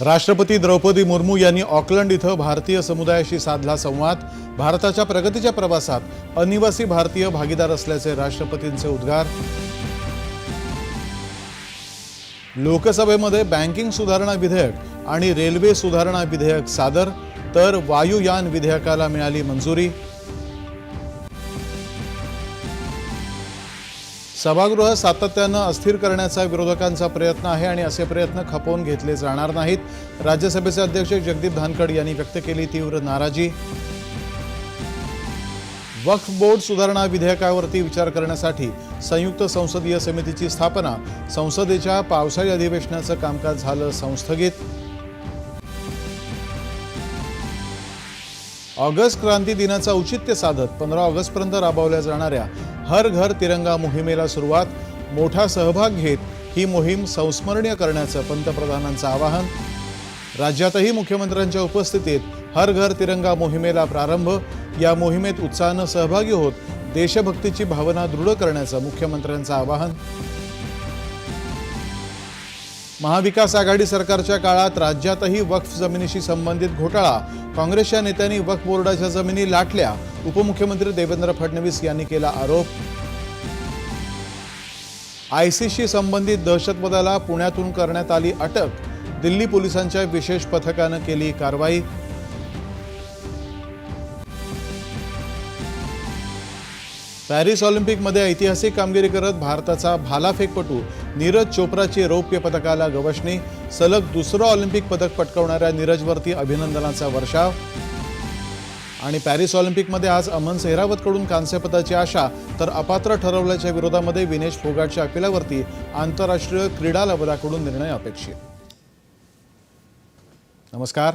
राष्ट्रपती द्रौपदी मुर्मू यांनी ऑकलंड इथं भारतीय समुदायाशी साधला संवाद. भारताच्या प्रगतीच्या प्रवासात अनिवासी भारतीय भागीदार असल्याचे राष्ट्रपतींचे उद्गार. लोकसभेमध्ये बँकिंग सुधारणा विधेयक आणि रेल्वे सुधारणा विधेयक सादर तर वायुयान विधेयकाला मिळाली मंजुरी. सभागृह सातत्यानं अस्थिर करण्याचा विरोधकांचा प्रयत्न आहे आणि असे प्रयत्न खपवून घेतले जाणार नाहीत. राज्यसभेचे अध्यक्ष जगदीप धानखड यांनी व्यक्त केली तीव्र नाराजी. वक्फ बोर्ड सुधारणा विधेयकावरती विचार करण्यासाठी संयुक्त संसदीय समितीची स्थापना संसदेच्या पावसाळी अधिवेशनाचं कामकाज झालं संस्थगित. ऑगस्ट क्रांती दिनाचं औचित्य साधत पंधरा ऑगस्टपर्यंत राबवल्या जाणाऱ्या हर घर तिरंगा मोहिमेला सुरुवात. मोठा सहभाग घेत ही मोहीम संस्मरणीय करण्याचं पंतप्रधानांचं आवाहन. राज्यातही मुख्यमंत्र्यांच्या उपस्थितीत हर घर तिरंगा मोहिमेला प्रारंभ. या मोहिमेत उत्साहानं सहभागी होत देशभक्तीची भावना दृढ करण्याचं मुख्यमंत्र्यांचं आवाहन. महाविकास आघाडी सरकारच्या काळात राज्यातही वक्फ जमिनीशी संबंधित घोटाळा. काँग्रेसच्या नेत्यांनी वक्फ बोर्डाच्या जमिनी लाटल्या. उपमुख्यमंत्री देवेंद्र फडणवीस यांनी केला आरोप. आयसीशी संबंधित दहशतवादाला पुण्यातून करण्यात आली अटक. दिल्ली पोलिसांच्या विशेष पथकानं केली कारवाई. पॅरिस ऑलिम्पिकमध्ये ऐतिहासिक कामगिरी करत भारताचा भालाफेकपटू नीरज चोप्राची रौप्य पदकाला गवसणी सलग दुसरं ऑलिम्पिक पदक पटकावणाऱ्या नीरजवरती अभिनंदनाचा वर्षाव. आणि पॅरिस ऑलिम्पिकमध्ये आज अमन सेहरावतकडून कांस्यपदाची आशा तर अपात्र ठरवल्याच्या विरोधामध्ये विनेश फोगाटच्या अपिलावरती आंतरराष्ट्रीय क्रीडा लवादाकडून निर्णय अपेक्षित. नमस्कार.